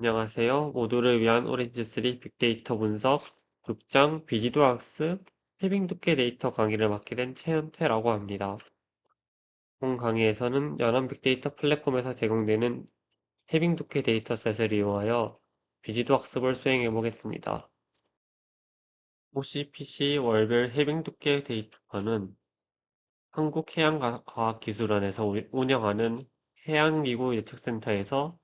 안녕하세요. 모두를 위한 오렌지3 빅데이터 분석 6장 비지도 학습 해빙 두께 데이터 강의를 맡게 된 최현태라고 합니다. 본 강의에서는 연안 빅데이터 플랫폼에서 제공되는 해빙 두께 데이터셋을 이용하여 비지도 학습을 수행해 보겠습니다. OCPC 월별 해빙 두께 데이터는 한국해양과학기술원에서 운영하는 해양기후 예측센터에서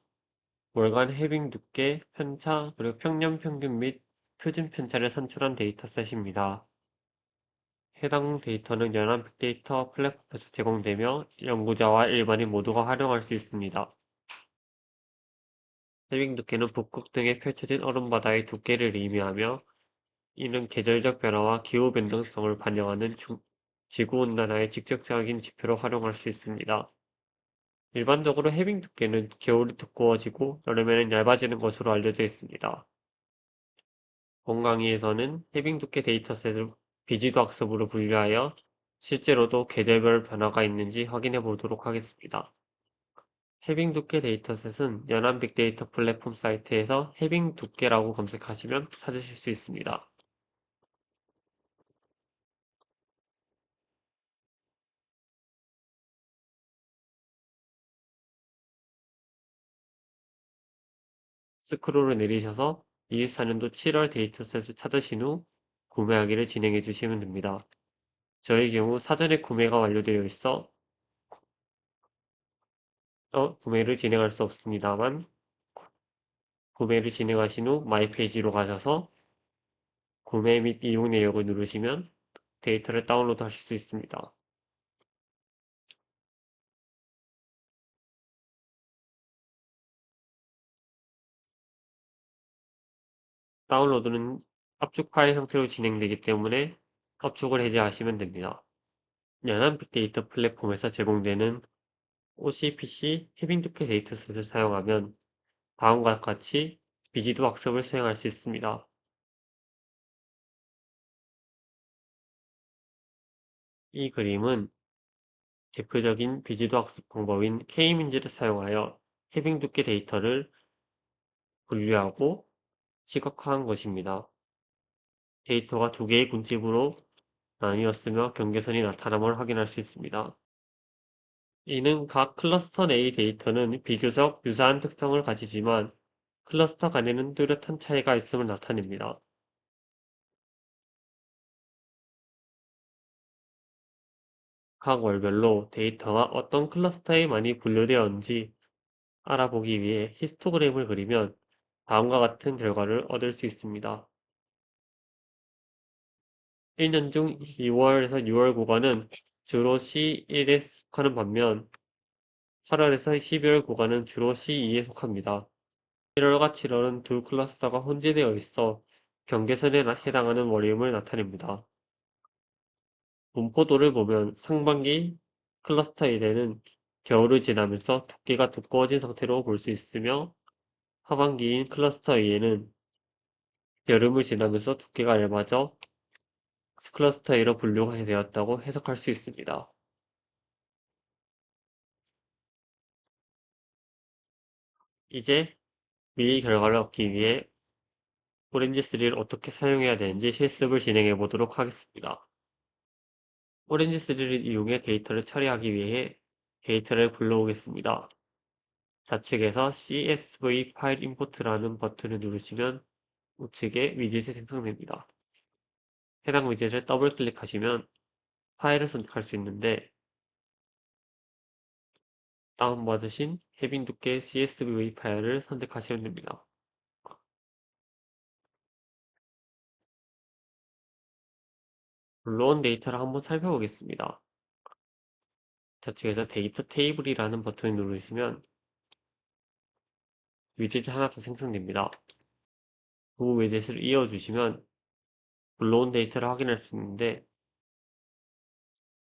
월간 해빙 두께, 편차, 그리고 평년 평균 및 표준 편차를 산출한 데이터셋입니다. 해당 데이터는 연안 빅데이터 플랫폼에서 제공되며 연구자와 일반인 모두가 활용할 수 있습니다. 해빙 두께는 북극 등에 펼쳐진 얼음바다의 두께를 의미하며 이는 계절적 변화와 기후 변동성을 반영하는 지구온난화의 직접적인 지표로 활용할 수 있습니다. 일반적으로 해빙 두께는 겨울이 두꺼워지고 여름에는 얇아지는 것으로 알려져 있습니다. 본 강의에서는 해빙 두께 데이터셋을 비지도 학습으로 분류하여 실제로도 계절별 변화가 있는지 확인해 보도록 하겠습니다. 해빙 두께 데이터셋은 연안 빅데이터 플랫폼 사이트에서 해빙 두께라고 검색하시면 찾으실 수 있습니다. 스크롤을 내리셔서 24년도 7월 데이터셋을 찾으신 후 구매하기를 진행해 주시면 됩니다. 저의 경우 사전에 구매가 완료되어 있어 어, 구매를 진행할 수 없습니다만 구매를 진행하신 후 마이 페이지로 가셔서 구매 및 이용 내역을 누르시면 데이터를 다운로드 하실 수 있습니다. 다운로드는 압축 파일 형태로 진행되기 때문에 압축을 해제하시면 됩니다. 연안 빅데이터 플랫폼에서 제공되는 OCPC 해빙두께 데이터셋을 사용하면 다음과 같이 비지도 학습을 수행할 수 있습니다. 이 그림은 대표적인 비지도 학습 방법인 K민지를 사용하여 해빙 두께 데이터를 분류하고 시각화한 것입니다. 데이터가 두 개의 군집으로 나뉘었으며 경계선이 나타남을 확인할 수 있습니다. 이는 각 클러스터 내의 데이터는 비교적 유사한 특성을 가지지만 클러스터 간에는 뚜렷한 차이가 있음을 나타냅니다. 각 월별로 데이터가 어떤 클러스터에 많이 분류되었는지 알아보기 위해 히스토그램을 그리면 다음과 같은 결과를 얻을 수 있습니다. 1년 중 2월에서 6월 구간은 주로 C1에 속하는 반면 8월에서 12월 구간은 주로 C2에 속합니다. 1월과 7월은 두 클러스터가 혼재되어 있어 경계선에 해당하는 월림을 나타냅니다. 분포도를 보면 상반기 클러스터 1에는 겨울을 지나면서 두께가 두꺼워진 상태로 볼 수 있으며 하반기인 클러스터 2에는 여름을 지나면서 두께가 얇아져 클러스터 A로 분류가 되었다고 해석할 수 있습니다. 이제 미리 결과를 얻기 위해 오렌지3를 어떻게 사용해야 되는지 실습을 진행해 보도록 하겠습니다. 오렌지3를 이용해 데이터를 처리하기 위해 데이터를 불러오겠습니다. 좌측에서 CSV 파일 임포트라는 버튼을 누르시면 우측에 위젯이 생성됩니다. 해당 위젯을 더블 클릭하시면 파일을 선택할 수 있는데 다운받으신 해빙 두께 CSV 파일을 선택하시면 됩니다. 물론 데이터를 한번 살펴보겠습니다. 좌측에서 데이터 테이블이라는 버튼을 누르시면 위젯이 하나 더 생성됩니다. 그 위젯을 이어주시면 불러온 데이터를 확인할 수 있는데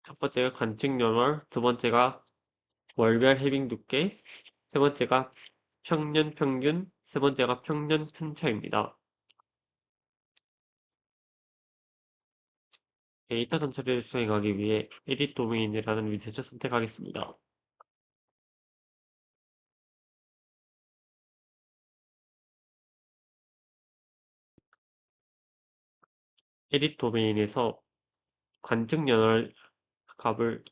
첫 번째가 관측 연월, 두 번째가 월별 해빙 두께, 세 번째가 평년 평균, 세 번째가 평년 편차입니다. 데이터 전처리를 수행하기 위해 에딧 도메인이라는 위젯을 선택하겠습니다. 에딧 도메인에서 관측 연월 값을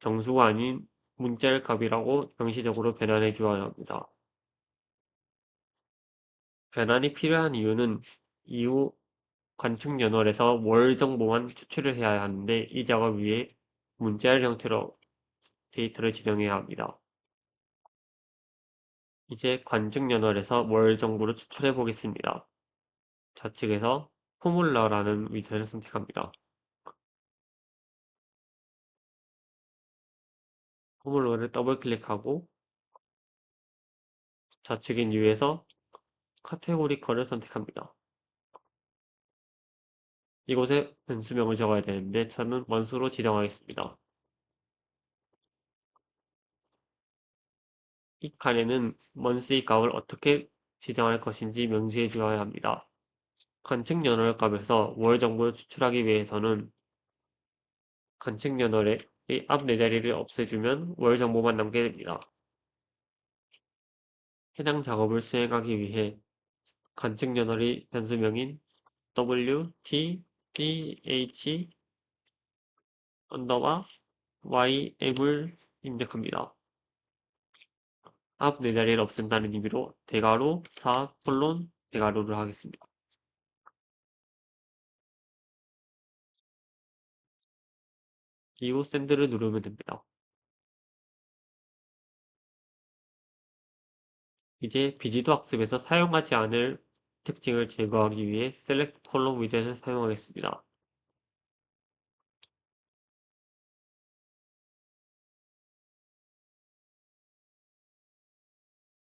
정수가 아닌 문자열 값이라고 명시적으로 변환해 주어야 합니다. 변환이 필요한 이유는 이후 관측 연월에서 월 정보만 추출을 해야 하는데 이 작업 위해 문자열 형태로 데이터를 지정해야 합니다. 이제 관측 연월에서 월 정보를 추출해 보겠습니다. 좌측에서 포뮬러라는 위젯을 선택합니다. 포뮬러를 더블 클릭하고 좌측인 U에서 카테고리 컬을 선택합니다. 이곳에 변수명을 적어야 되는데 저는 원수로 지정하겠습니다. 이 칸에는 원수의 값을 어떻게 지정할 것인지 명시해 주어야 합니다. 관측 연월 값에서 월 정보를 추출하기 위해서는 관측 연월의 앞 네 자리를 없애주면 월 정보만 남게 됩니다. 해당 작업을 수행하기 위해 관측 연월의 변수명인 w, t, d, h, 언더바, y, m을 입력합니다. 앞 네 자리를 없앤다는 의미로 대괄호 4 콜론 대괄호를 하겠습니다. 이후 샌드를 누르면 됩니다. 이제 비지도 학습에서 사용하지 않을 특징을 제거하기 위해 셀렉트 콜럼 위젯을 사용하겠습니다.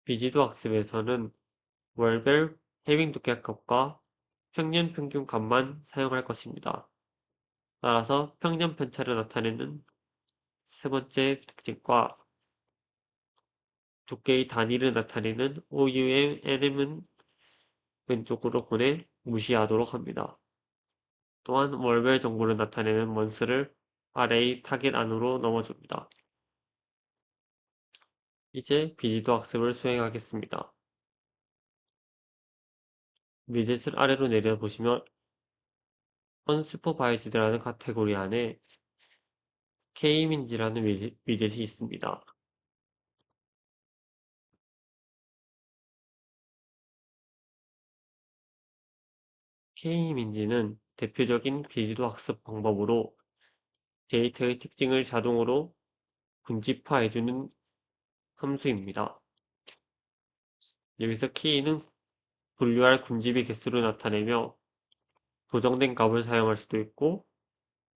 비지도 학습에서는 월별 해빙 두께 값과 평년 평균 값만 사용할 것입니다. 따라서 평년 편차를 나타내는 세 번째 특징과 두께의 단위를 나타내는 OUM, NM은 왼쪽으로 보내 무시하도록 합니다. 또한 월별 정보를 나타내는 원스를 array 타겟 안으로 넣어줍니다. 이제 비지도 학습을 수행하겠습니다. 위젯을 아래로 내려보시면 unsupervised라는 카테고리 안에 K민지라는 위젯이 있습니다. K민지는 대표적인 비지도 학습 방법으로 데이터의 특징을 자동으로 군집화해주는 함수입니다. 여기서 key는 분류할 군집의 개수를 나타내며 고정된 값을 사용할 수도 있고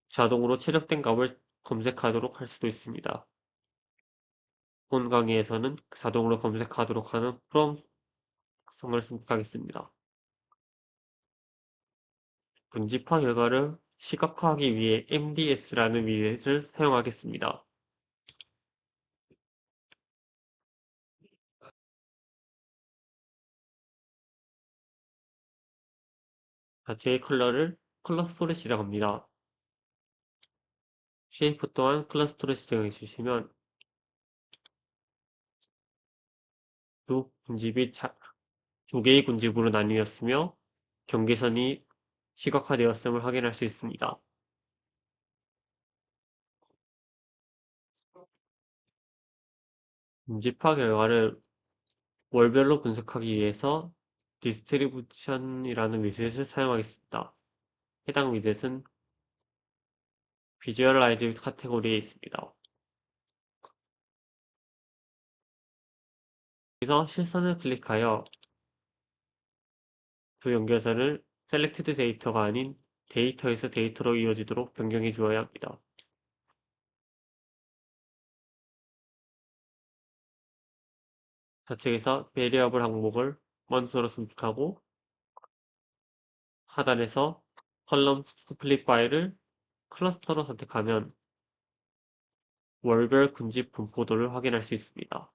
자동으로 체력된 값을 검색하도록 할 수도 있습니다. 본 강의에서는 자동으로 검색하도록 하는 from 성을 선택하겠습니다. 분집화 결과를 시각화하기 위해 MDS라는 위젯을 사용하겠습니다. 자체의 컬러를 클러스토로 지정합니다. 쉐이프 또한 클러스토로 지정해 주시면 두 군집이 두 개의 군집으로 나뉘었으며 경계선이 시각화되었음을 확인할 수 있습니다. 군집화 결과를 월별로 분석하기 위해서 디스트리뷰션이라는 위젯을 사용하겠습니다. 해당 위젯은 비주얼라이즈 카테고리에 있습니다. 여기서 실선을 클릭하여 두 연결선을 셀렉티드 데이터가 아닌 데이터에서 데이터로 이어지도록 변경해 주어야 합니다. 좌측에서 베리어블 항목을 원소로 선택하고 하단에서 컬럼 스플릿 파일을 클러스터로 선택하면 월별 군집 분포도를 확인할 수 있습니다.